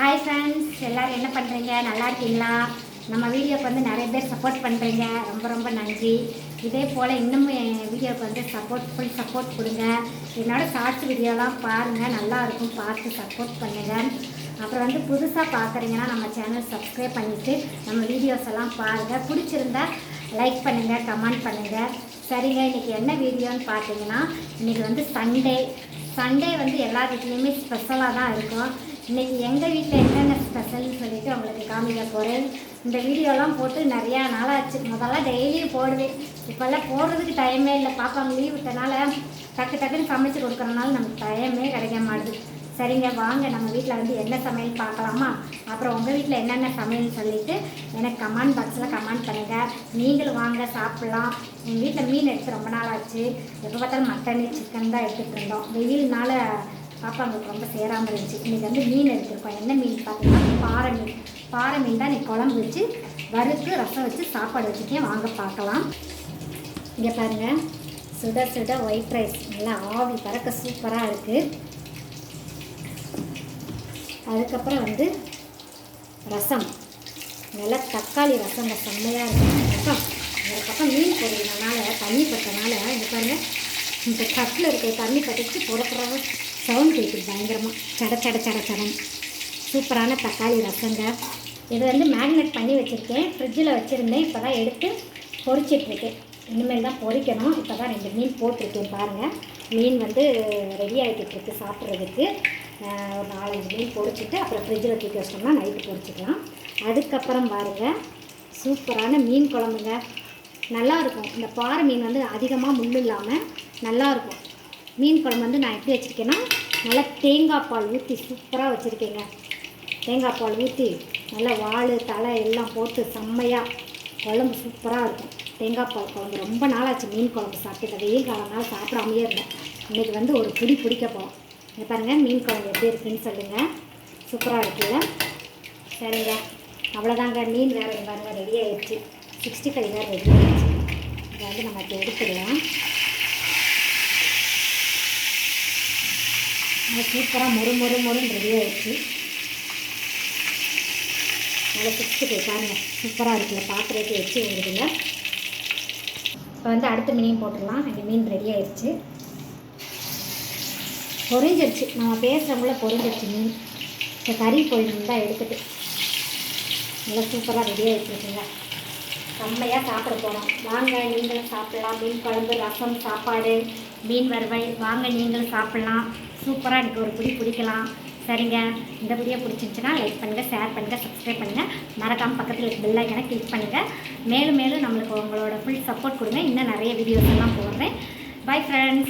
Hi friends எல்லோரும் என்ன பண்ணுறீங்க நல்லா இருக்கீங்களா? நம்ம வீடியோக்கு வந்து நிறைய பேர் சப்போர்ட் பண்ணுறீங்க ரொம்ப ரொம்ப நன்றி. இதே போல் இன்னமும் என் வீடியோக்கு வந்து சப்போர்ட் ஃபுல் சப்போர்ட் கொடுங்க. என்னோட ஷார்ட்ஸ் வீடியோலாம் பாருங்கள் நல்லா இருக்கும். பார்த்து சப்போர்ட் பண்ணுங்கள் அப்புறம் வந்து புதுசாக பார்க்குறீங்கன்னா நம்ம சேனல் சப்ஸ்கிரைப் பண்ணிவிட்டு நம்ம வீடியோஸ் எல்லாம் பாருங்கள் பிடிச்சிருந்தா லைக் பண்ணுங்கள் கமெண்ட் பண்ணுங்கள் சரிங்க இன்றைக்கி என்ன வீடியோன்னு பார்த்தீங்கன்னா இன்றைக்கி வந்து சண்டே சண்டே வந்து எல்லா வீட்லேயுமே ஸ்பெஷலாக தான் இருக்கும். இன்றைக்கி எங்கள் வீட்டில் என்னென்ன ஸ்பெஷல்னு சொல்லிட்டு உங்களுக்கு காமிக்க போகிறேன் இந்த வீடியோலாம் போட்டு நிறையா நாளாச்சு. முதல்ல டெய்லியும் போடுவேன் இப்போல்லாம் போடுறதுக்கு டைமே இல்லை. பாப்பாங்க லீவ் விட்டனால டக்கு டக்குன்னு சமைச்சு கொடுக்குறனால நமக்கு டைமே கிடைக்க மாட்டுது. சரிங்க வாங்க. நம்ம வீட்டில் வந்து என்ன சமையல் பார்க்கலாமா? அப்புறம் உங்கள் வீட்டில் என்னென்ன சமையல்னு சொல்லிட்டு எனக்கு கமெண்ட் பாக்ஸில் கமெண்ட் பண்ணுங்கள் நீங்களும் வாங்க சாப்பிட்லாம். எங்கள் வீட்டில் மீன் எடுத்து ரொம்ப நாள் ஆச்சு எப்போ பார்த்தாலும் மட்டன் சிக்கன் தான் எடுத்துகிட்டு இருந்தோம். வெயில்னால பாப்பாங்களுக்கு ரொம்ப சேராமல் இருந்துச்சு. இன்றைக்கி வந்து மீன் எடுத்துருக்கோம். என்ன மீன் பார்த்தீங்கன்னா பாறை மீன். பாறை மீன் தான் நீ குழம்பு வச்சு வறுத்து ரசம் வச்சு சாப்பாடு வச்சுருக்கேன் வாங்க பார்க்கலாம். இங்கே பாருங்கள் சுட சுட ஒயிட் ரைஸ் நல்லா ஆவி பறக்க சூப்பராக இருக்குது அதுக்கப்புறம் வந்து ரசம். நல்லா தக்காளி ரசம் செம்மையாக இருக்கும் ரசம். ஒரு பக்கம் மீன் போடுறதுனால தண்ணி பட்டனால இந்த பாருங்கள் இந்த கட்டில் இருக்கிற தண்ணி பட்டுச்சு புறப்புற சவுண்ட் கேட்குது பயங்கரமாக சட சட சட சடம் சூப்பரான தக்காளி ரசங்க. இது வந்து மேக்னேட் பண்ணி வச்சுருக்கேன். ஃப்ரிட்ஜில் வச்சுருந்தேன். இப்போ தான் எடுத்து பொறிச்சிட்ருக்கேன் இனிமேல் தான் பொரிக்கணும். இப்போ தான் ரெண்டு மீன் போட்டிருக்கேன் பாருங்கள் மீன் வந்து ரெடி ஆகிட்டுருக்கு சாப்பிட்றதுக்கு. ஒரு நாலஞ்சு மீன் பொறிச்சிட்டு அப்புறம் ஃப்ரிட்ஜில் தூக்கி வச்சிட்டோம்னா நைட்டு பொரிச்சிக்கலாம். அதுக்கப்புறம் பாருங்கள் சூப்பரான மீன் குழம்புங்க. நல்லா இருக்கும். இந்த பாறை மீன் வந்து அதிகமாக முள் இல்லாமல் நல்லா இருக்கும். மீன் குழம்பு வந்து நான் எப்படி வச்சுருக்கேன்னா நல்லா தேங்காய் பால் ஊற்றி சூப்பராக வச்சுருக்கேங்க. தேங்காய் பால் ஊற்றி நல்லா வாள் தலை எல்லாம் போட்டு செம்மையாக குழம்பு சூப்பராக இருக்கும். தேங்காய் பால் குழம்பு ரொம்ப நாளாச்சு மீன் குழம்பு சாப்பிட்டு வெயில் காலம்னால சாப்பிடாமையே இருந்தேன். இன்றைக்கி வந்து ஒரு பிடி பிடிக்க போகிறோம் இங்கே பாருங்கள் மீன் குழம்பு எப்படி இருக்குன்னு சொல்லுங்கள் சூப்பராக இருக்குல்ல? சரிங்க. அவ்வளோதாங்க மீன் வேறு பாருங்கள் ரெடி ஆகிடுச்சு சிக்ஸ்டி ஃபைவ் வேறு ரெடி ஆகிடுச்சு இதை வந்து நம்ம எடுத்துடலாம். சூப்பராக மொறு மொறு மொறுன்னு ரெடி ஆகிடுச்சு நல்லா சிக்ஸ்டி பாருங்கள் சூப்பராக இருக்குல்ல பாத்திரத்தை வச்சு வருதுங்க இப்போ வந்து அடுத்த மீனையும் போட்டுடலாம். இந்த மீன் ரெடி ஆயிடுச்சு. பொறிஞ்சிருச்சு நம்ம பேசுகிறவங்கள பொரிஞ்சிருச்சு மீன். இப்போ கறி போயிடணும் தான் எடுத்துட்டு. நல்லா சூப்பராக ரெடி ஆகிடுச்சுங்களா செம்மையாக சாப்பிட போகிறோம் வாங்க நீங்களும் சாப்பிட்லாம். மீன் குழம்பு ரசம் சாப்பாடு மீன் வறுவல். வாங்க நீங்களும் சாப்பிட்லாம். சூப்பராக எனக்கு ஒரு பிடி பிடிக்கலாம். சரிங்க. இந்த வீடியோ பிடிச்சிருந்துச்சுன்னா லைக் பண்ணுங்கள் ஷேர் பண்ணுங்கள் சப்ஸ்கிரைப் பண்ணுங்கள் மறக்காமல் பக்கத்தில் இருக்க பெல் ஐக்கனை கிளிக் பண்ணுங்கள் மேலும் மேலும் நம்மளுக்கு உங்களோட ஃபுல் சப்போர்ட் கொடுங்க. இன்னும் நிறைய வீடியோஸ் எல்லாம் போடுறேன். Bye friends